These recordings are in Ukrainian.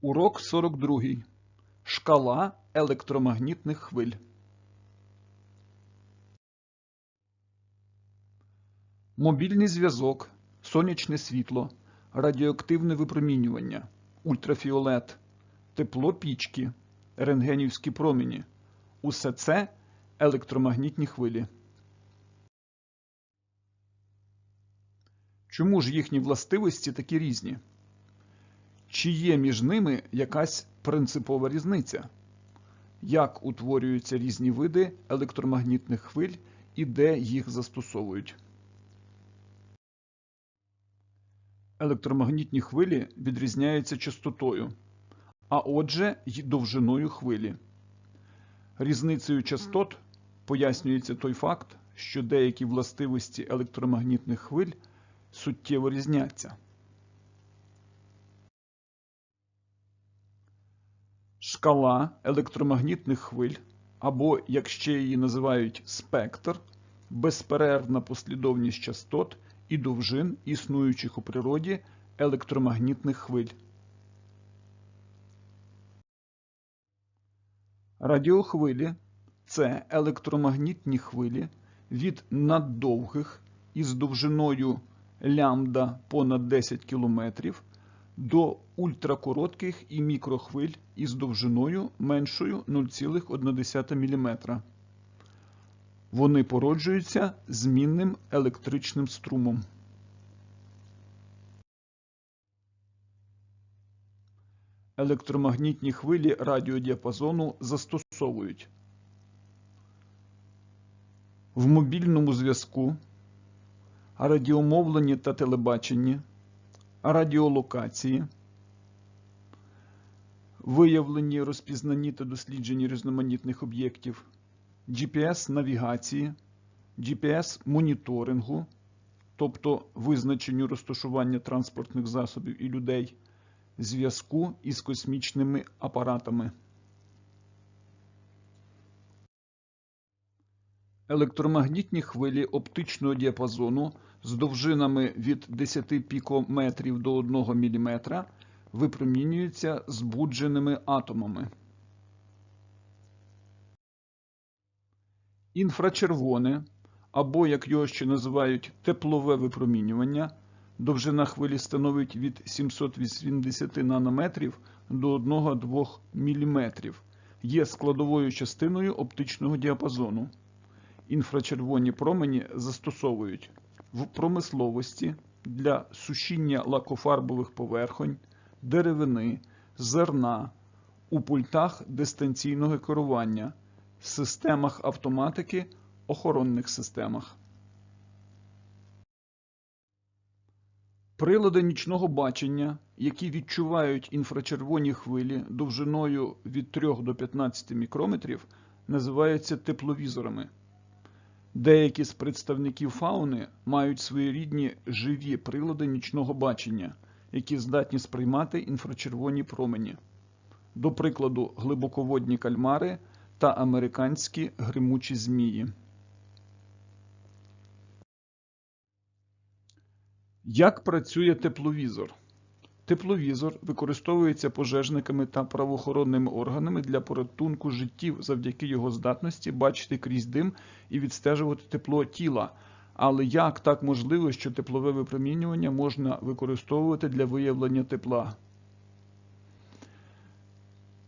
Урок 42. Шкала електромагнітних хвиль. Мобільний зв'язок, сонячне світло, радіоактивне випромінювання, ультрафіолет, тепло пічки, рентгенівські промені. Усе це електромагнітні хвилі. Чому ж їхні властивості такі різні? Чи є між ними якась принципова різниця? Як утворюються різні види електромагнітних хвиль і де їх застосовують? Електромагнітні хвилі відрізняються частотою, а отже, й довжиною хвилі. Різницею частот пояснюється той факт, що деякі властивості електромагнітних хвиль суттєво різняться. Шкала електромагнітних хвиль, або, як ще її називають, спектр, безперервна послідовність частот і довжин існуючих у природі електромагнітних хвиль. Радіохвилі це електромагнітні хвилі від наддовгих із довжиною лямбда понад 10 км до ультракоротких і мікрохвиль із довжиною меншою 0,1 мм. Вони породжуються змінним електричним струмом. Електромагнітні хвилі радіодіапазону застосовують в мобільному зв'язку, радіомовленні та телебаченні, радіолокації, виявленні, розпізнанні та дослідженні різноманітних об'єктів, GPS-навігації, GPS-моніторингу, тобто визначенню розташування транспортних засобів і людей, зв'язку із космічними апаратами. Електромагнітні хвилі оптичного діапазону з довжинами від 10 пікометрів до 1 мм випромінюються збудженими атомами. Інфрачервоне, або, як його ще називають, теплове випромінювання, довжина хвилі становить від 780 нанометрів до 1-2 мм, є складовою частиною оптичного діапазону. Інфрачервоні промені застосовують в промисловості для сушіння лакофарбових поверхонь, деревини, зерна, у пультах дистанційного керування, системах автоматики, охоронних системах. Прилади нічного бачення, які відчувають інфрачервоні хвилі довжиною від 3 до 15 мікрометрів, називаються тепловізорами. Деякі з представників фауни мають своєрідні живі прилади нічного бачення, які здатні сприймати інфрачервоні промені. До прикладу, глибоководні кальмари та американські гримучі змії. Як працює тепловізор? Тепловізор використовується пожежниками та правоохоронними органами для порятунку життів завдяки його здатності бачити крізь дим і відстежувати тепло тіла. Але як так можливо, що теплове випромінювання можна використовувати для виявлення тепла?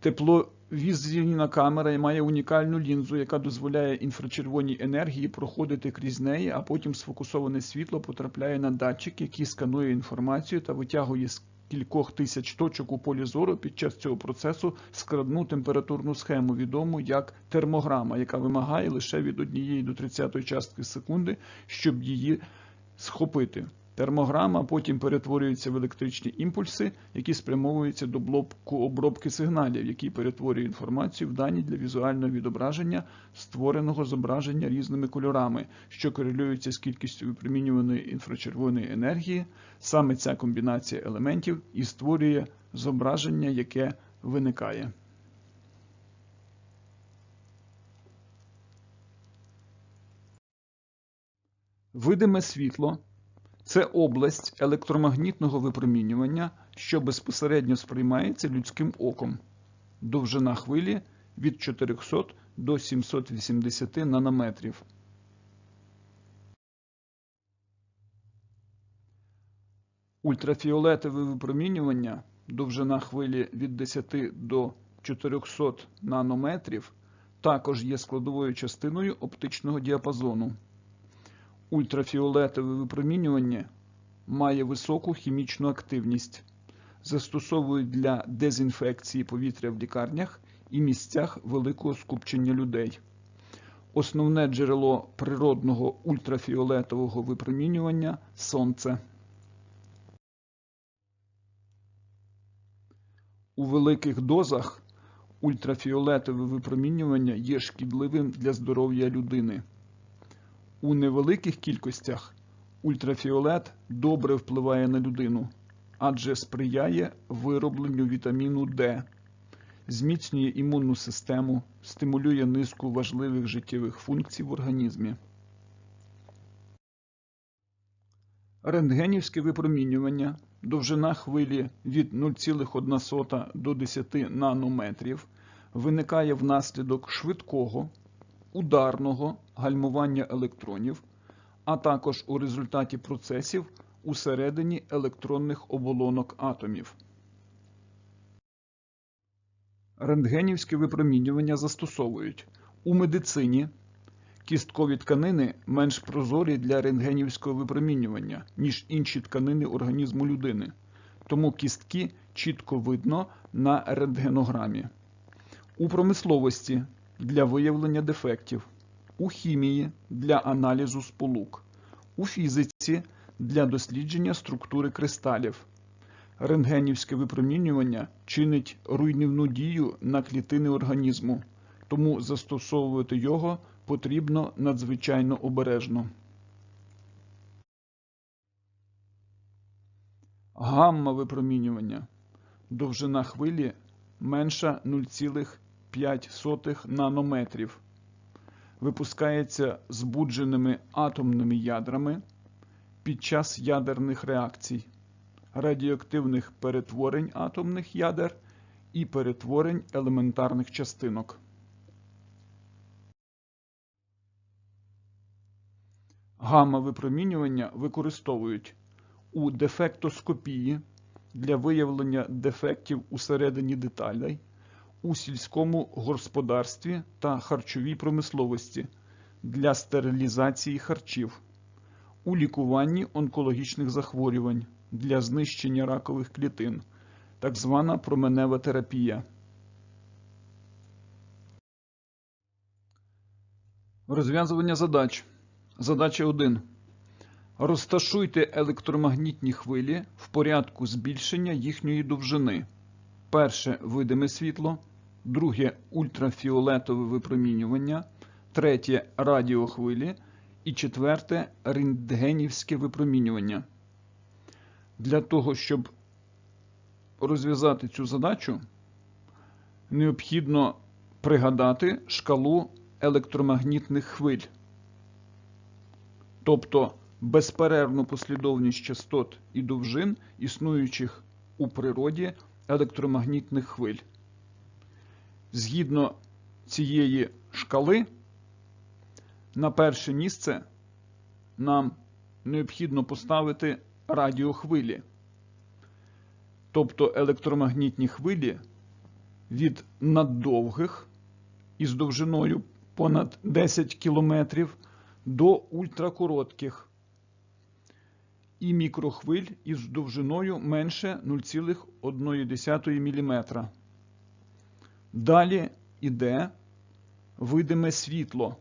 Тепловізійна камера має унікальну лінзу, яка дозволяє інфрачервоній енергії проходити крізь неї, а потім сфокусоване світло потрапляє на датчик, який сканує інформацію та витягує з кількох тисяч точок у полі зору під час цього процесу складну температурну схему, відому як термограма, яка вимагає лише від 1 до 30 частки секунди, щоб її схопити. Термограма потім перетворюється в електричні імпульси, які спрямовуються до блоку обробки сигналів, який перетворює інформацію в дані для візуального відображення створеного зображення різними кольорами, що корелюються з кількістю випромінюваної інфрачервоної енергії. Саме ця комбінація елементів і створює зображення, яке виникає. Видиме світло Це область електромагнітного випромінювання, що безпосередньо сприймається людським оком. Довжина хвилі від 400 до 780 нанометрів. Ультрафіолетове випромінювання, довжина хвилі від 10 до 400 нанометрів, також є складовою частиною оптичного діапазону. Ультрафіолетове випромінювання має високу хімічну активність, застосовують для дезінфекції повітря в лікарнях і місцях великого скупчення людей. Основне джерело природного ультрафіолетового випромінювання сонце. У великих дозах ультрафіолетове випромінювання є шкідливим для здоров'я людини. У невеликих кількостях ультрафіолет добре впливає на людину, адже сприяє виробленню вітаміну Д, зміцнює імунну систему, стимулює низку важливих життєвих функцій в організмі. Рентгенівське випромінювання, довжина хвилі від 0,1 до 10 нанометрів, виникає внаслідок швидкого, ударного гальмування електронів, а також у результаті процесів усередині електронних оболонок атомів. Рентгенівське випромінювання застосовують у медицині. Кісткові тканини менш прозорі для рентгенівського випромінювання, ніж інші тканини організму людини, тому кістки чітко видно на рентгенограмі. У промисловості для виявлення дефектів, у хімії для аналізу сполук, у фізиці для дослідження структури кристалів. Рентгенівське випромінювання чинить руйнівну дію на клітини організму, тому застосовувати його потрібно надзвичайно обережно. Гамма випромінювання. Довжина хвилі менша 0,5 нанометрів. Випускається збудженими атомними ядрами під час ядерних реакцій, радіоактивних перетворень атомних ядер і перетворень елементарних частинок. Гамма-випромінювання використовують у дефектоскопії для виявлення дефектів усередині деталей, у сільському господарстві та харчовій промисловості для стерилізації харчів, у лікуванні онкологічних захворювань для знищення ракових клітин, так звана променева терапія. Розв'язування задач. Задача 1. Розташуйте електромагнітні хвилі в порядку збільшення їхньої довжини. Перше видиме світло, друге ультрафіолетове випромінювання, третє радіохвилі і четверте рентгенівське випромінювання. Для того, щоб розв'язати цю задачу, необхідно пригадати шкалу електромагнітних хвиль тобто безперервну послідовність частот і довжин, існуючих у природі електромагнітних хвиль. Згідно цієї шкали, на перше місце нам необхідно поставити радіохвилі, тобто електромагнітні хвилі від наддовгих із довжиною понад 10 кілометрів до ультракоротких і мікрохвиль із довжиною менше 0,1 мм. Далі йде видиме світло.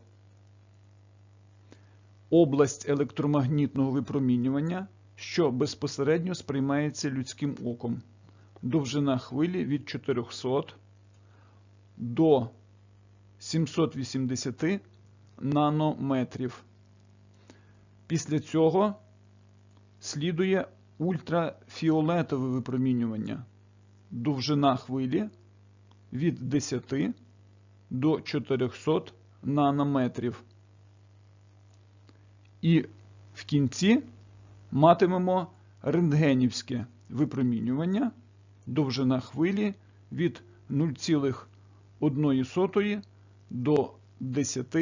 Область електромагнітного випромінювання, що безпосередньо сприймається людським оком. Довжина хвилі від 400 до 780 нанометрів. Після цього слідує ультрафіолетове випромінювання. Довжина хвилі від 10 до 400 нанометрів. І в кінці матимемо рентгенівське випромінювання, довжина хвилі від 0,1 до 10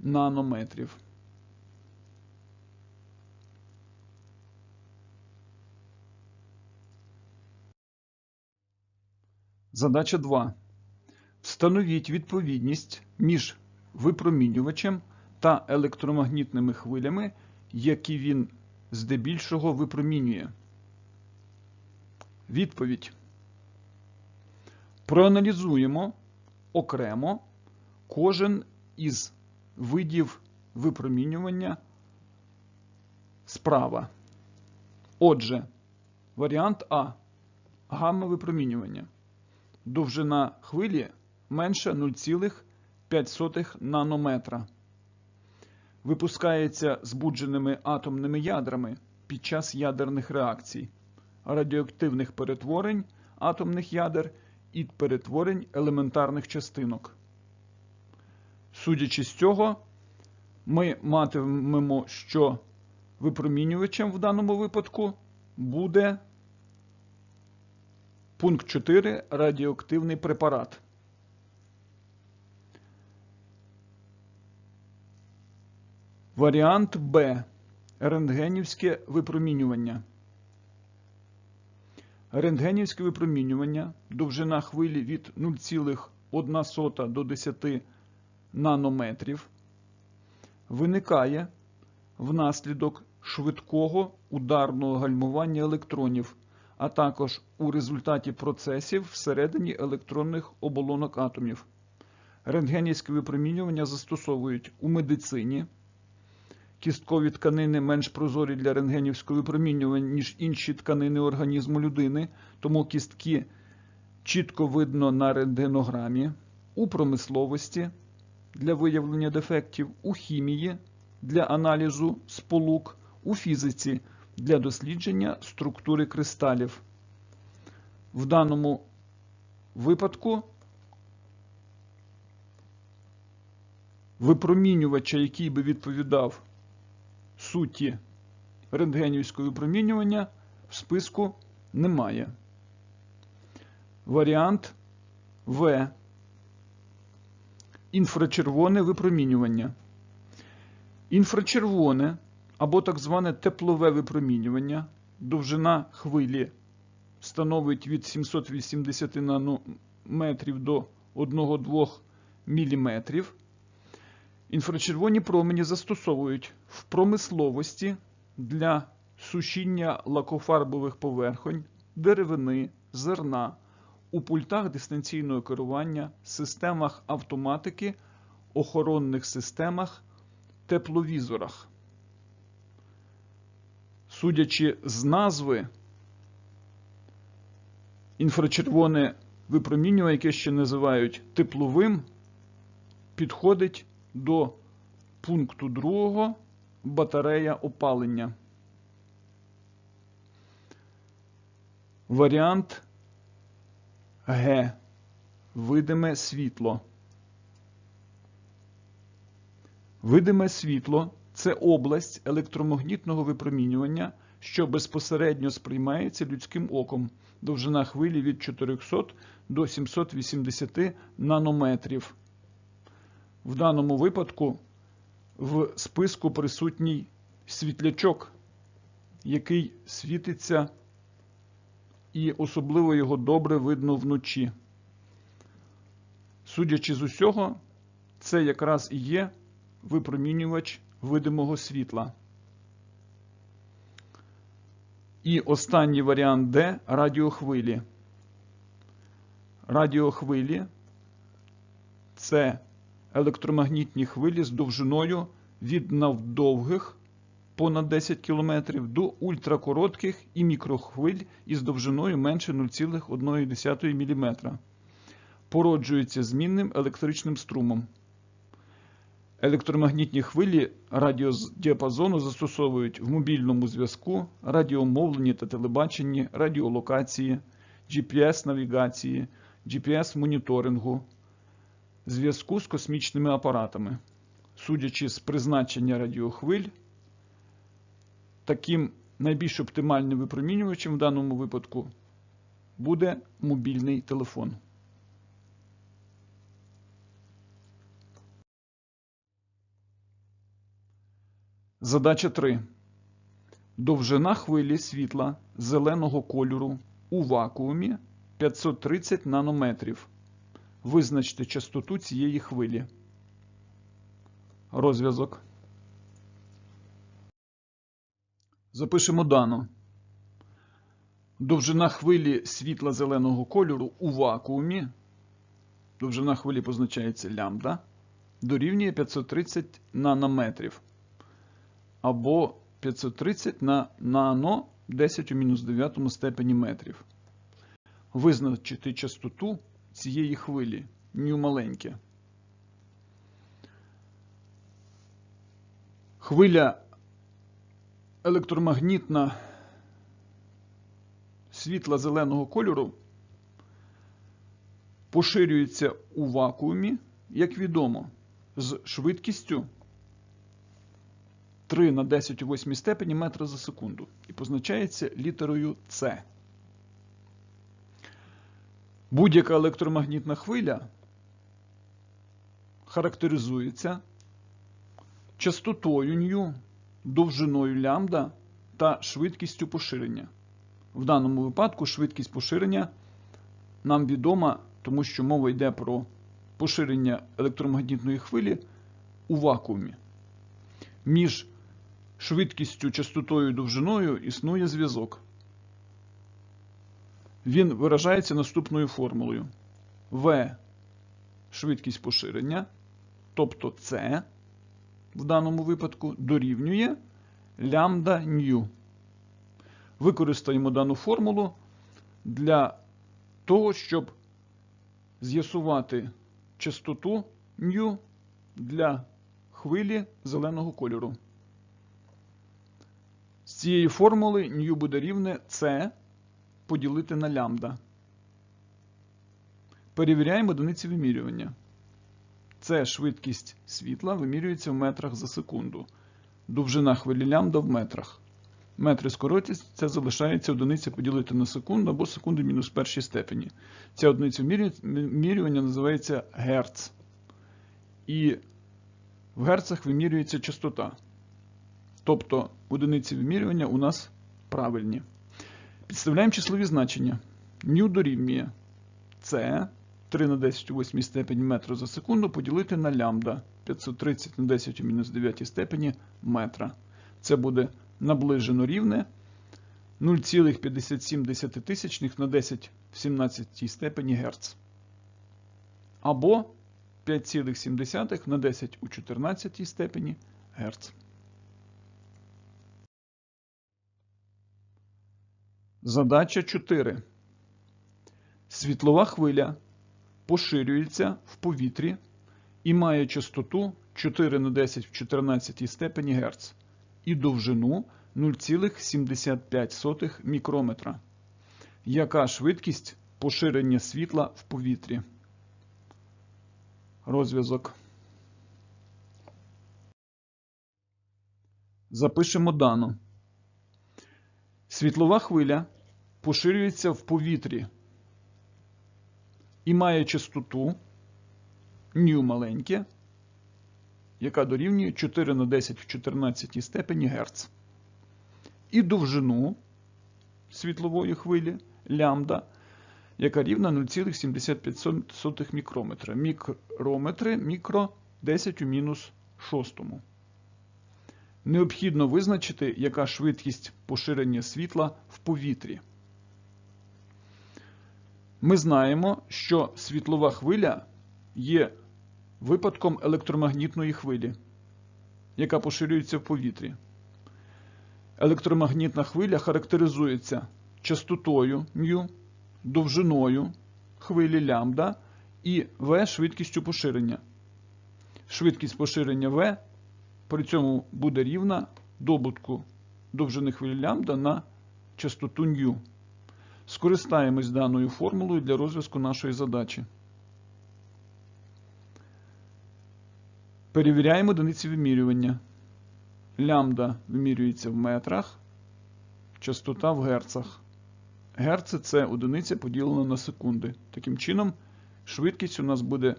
нанометрів. Задача 2. Встановіть відповідність між випромінювачем та електромагнітними хвилями, які він здебільшого випромінює. Відповідь. Проаналізуємо окремо кожен із видів випромінювання справа. Отже, варіант А. Гамма випромінювання. Довжина хвилі менше 0,5 нанометра. Випускається збудженими атомними ядрами під час ядерних реакцій, радіоактивних перетворень атомних ядер і перетворень елементарних частинок. Судячи з цього, ми матимемо, що випромінювачем в даному випадку буде пункт 4 радіоактивний препарат. Варіант Б. Рентгенівське випромінювання. Рентгенівське випромінювання довжина хвилі від 0,1 до 10 нанометрів виникає внаслідок швидкого ударного гальмування електронів, а також у результаті процесів всередині електронних оболонок атомів. Рентгенівське випромінювання застосовують у медицині. Кісткові тканини менш прозорі для рентгенівського випромінювання, ніж інші тканини організму людини, тому кістки чітко видно на рентгенограмі, у промисловості для виявлення дефектів, у хімії для аналізу сполук, у фізиці для дослідження структури кристалів. В даному випадку випромінювача, який би відповідав суті рентгенівського випромінювання, в списку немає. Варіант В. Інфрачервоне випромінювання. Інфрачервоне або так зване теплове випромінювання, довжина хвилі становить від 780 нанометрів до 1-2 мм. Інфрачервоні промені застосовують в промисловості для сушіння лакофарбових поверхонь, деревини, зерна, у пультах дистанційного керування, системах автоматики, охоронних системах, тепловізорах. Судячи з назви, інфрачервоне випромінювання, яке ще називають тепловим, підходить до пункту 2 батарея опалення. Варіант Г. Видиме світло. Видиме світло це область електромагнітного випромінювання, що безпосередньо сприймається людським оком. Довжина хвилі від 400 до 780 нанометрів. В даному випадку в списку присутній світлячок, який світиться, і особливо його добре видно вночі. Судячи з усього, це якраз і є випромінювач видимого світла. І останній варіант Д радіохвилі. Радіохвилі це електромагнітні хвилі з довжиною від навдовгих понад 10 км до ультракоротких і мікрохвиль із довжиною менше 0,1 мм. Породжуються змінним електричним струмом. Електромагнітні хвилі радіодіапазону застосовують в мобільному зв'язку, радіомовленні та телебаченні, радіолокації, GPS-навігації, GPS-моніторингу, зв'язку з космічними апаратами. Судячи з призначення радіохвиль, таким найбільш оптимальним випромінювачем в даному випадку буде мобільний телефон. Задача 3. Довжина хвилі світла зеленого кольору у вакуумі 530 нанометрів. Визначте частоту цієї хвилі. Розв'язок. Запишемо дано. Довжина хвилі світла зеленого кольору у вакуумі. Довжина хвилі позначається лямбда. Дорівнює 530 нанометрів. Або 530 на нано 10 у мінус 9 степені метрів. Визначити частоту цієї хвилі. Ню маленьке. Хвиля електромагнітна світла зеленого кольору поширюється у вакуумі, як відомо, з швидкістю 3 на 10 у 8 степені метра за секунду і позначається літерою С. Будь-яка електромагнітна хвиля характеризується частотою ню, довжиною лямбда та швидкістю поширення. В даному випадку швидкість поширення нам відома, тому що мова йде про поширення електромагнітної хвилі у вакуумі. Між швидкістю, частотою і довжиною існує зв'язок. Він виражається наступною формулою. В швидкість поширення, тобто С в даному випадку дорівнює лямбда ню. Використаємо дану формулу для того, щоб з'ясувати частоту ню для хвилі зеленого кольору. Цієї формули ню буде рівне С поділити на лямбда. Перевіряємо одиниці вимірювання. Це швидкість світла вимірюється в метрах за секунду. Довжина хвилі лямбда в метрах. Метри скоротяться, це залишається одиниця поділити на секунду або секунди мінус першій степені. Ця одиниця вимірювання називається герц. І в герцах вимірюється частота. Тобто одиниці вимірювання у нас правильні. Підставляємо числові значення. Ню дорівнює С 3 на 10 у 8 степені метра за секунду поділити на лямбда 530 на 10 у мінус 9 степені метра. Це буде наближено рівне 0,57 тисячних на 10 в 17 степені Гц. Або 5,7 на 10 у 14 степені Гц. Задача 4. Світлова хвиля поширюється в повітрі і має частоту 4 на 10 в 14 степені Гц і довжину 0,75 мікрометра. Яка швидкість поширення світла в повітрі? Розв'язок. Запишемо дано. Світлова хвиля поширюється в повітрі і має частоту ню маленьке, яка дорівнює 4 на 10 в 14 степені Гц. І довжину світлової хвилі лямбда, яка рівна 0,75 мікрометра. Мікрометри мікро 10 у мінус 6. Необхідно визначити, яка швидкість поширення світла в повітрі. Ми знаємо, що світлова хвиля є випадком електромагнітної хвилі, яка поширюється в повітрі. Електромагнітна хвиля характеризується частотою μ, довжиною хвилі лямбда і В швидкістю поширення. Швидкість поширення В при цьому буде рівна добутку довжини хвилі лямбда на частоту ню. Скористаємось даною формулою для розв'язку нашої задачі. Перевіряємо одиниці вимірювання. Лямбда вимірюється в метрах, частота в герцах. Герци це одиниця поділена на секунди. Таким чином, швидкість у нас буде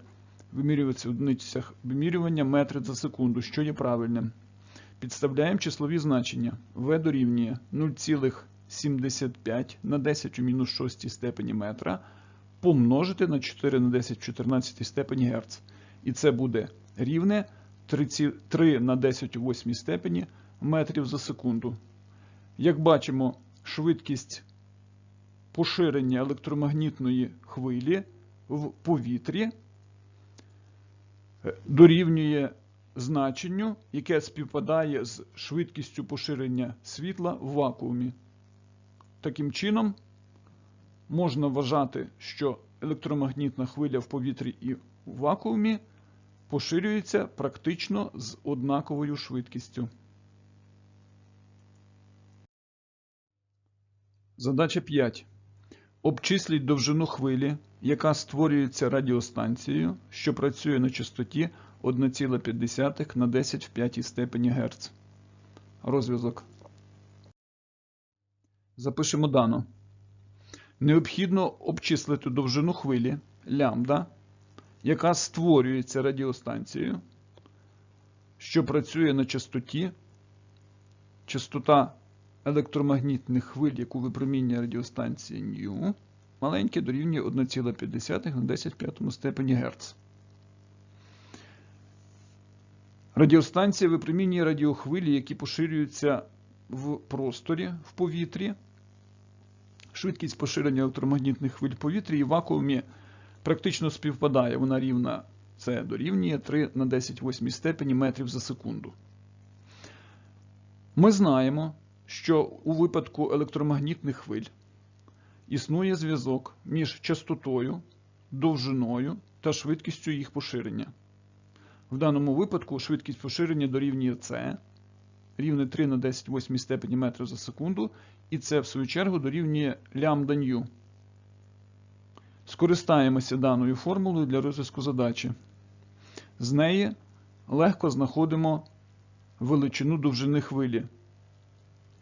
вимірюватися в одиницях вимірювання метри за секунду, що є правильним. Підставляємо числові значення. В дорівнює 0,75 на 10 у мінус 6 степені метра помножити на 4 на 10 в 14 степені Герц. І це буде рівне 3 на 10 у 8 степені метрів за секунду. Як бачимо, швидкість поширення електромагнітної хвилі в повітрі дорівнює значенню, яке співпадає з швидкістю поширення світла в вакуумі. Таким чином, можна вважати, що електромагнітна хвиля в повітрі і в вакуумі поширюється практично з однаковою швидкістю. Задача 5. Обчисліть довжину хвилі, яка створюється радіостанцією, що працює на частоті 1,5 на 10 в 5 степені Гц. Розв'язок. Запишемо дано. Необхідно обчислити довжину хвилі лямбда, яка створюється радіостанцією, що працює на частоті. Частота електромагнітних хвиль, яку випромінює радіостанція ню, маленьке дорівнює 1,5 на 10 в 5 степені Гц. Радіостанція випромінює радіохвилі, які поширюються в просторі в повітрі. Швидкість поширення електромагнітних хвиль в повітрі і в вакуумі практично співпадає. Вона рівна це дорівнює 3 на 10 8 степені метрів за секунду. Ми знаємо, що у випадку електромагнітних хвиль існує зв'язок між частотою, довжиною та швидкістю їх поширення. В даному випадку швидкість поширення дорівнює С, рівне 3 на 10 8 степені метрів за секунду, і це, в свою чергу, дорівнює лямбда ню. Скористаємося даною формулою для розв'язку задачі. З неї легко знаходимо величину довжини хвилі,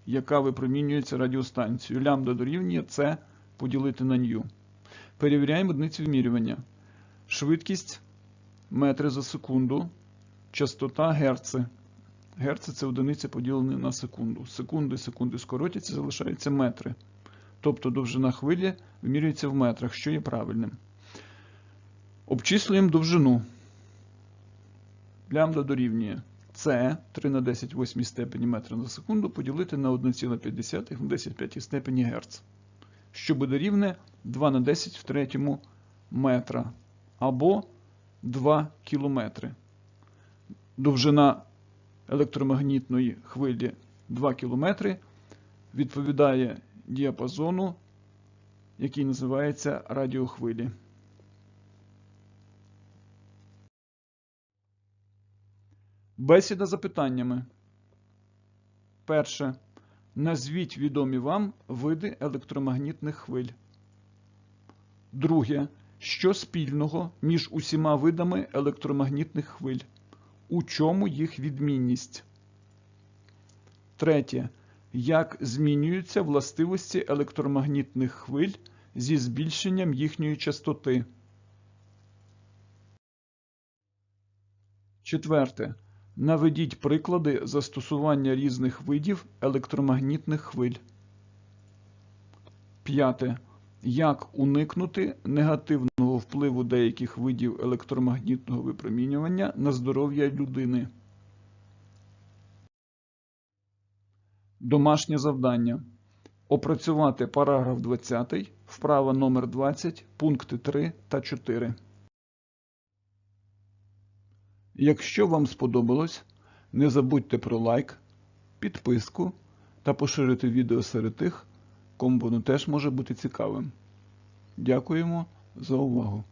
яка випромінюється радіостанцією. Лямбда дорівнює С поділити на ню. Перевіряємо одиниці вимірювання. Швидкість метри за секунду, частота герци. Герци це одиниця поділені на секунду. Секунди, секунди скоротяться, залишаються метри. Тобто довжина хвилі вимірюється в метрах, що є правильним. Обчислюємо довжину. Лямбда дорівнює С 3 на 10 8 степені метра на секунду поділити на 1,5 на 10 5 степені Гц. Що буде рівне 2 на 10 в третьому метра. Або 2 кілометри. Довжина електромагнітної хвилі 2 кілометри відповідає діапазону, який називається радіохвилі. Бесіда за питаннями. Перше. Назвіть відомі вам види електромагнітних хвиль. Друге. Що спільного між усіма видами електромагнітних хвиль? У чому їх відмінність? Третє. Як змінюються властивості електромагнітних хвиль зі збільшенням їхньої частоти? Четверте. Наведіть приклади застосування різних видів електромагнітних хвиль. П'яте. Як уникнути негативного впливу деяких видів електромагнітного випромінювання на здоров'я людини? Домашнє завдання. Опрацювати параграф 20, вправа номер 20, пункти 3 та 4. Якщо вам сподобалось, не забудьте про лайк, підписку та поширити відео серед тих, кому воно теж може бути цікавим. Дякуємо за увагу!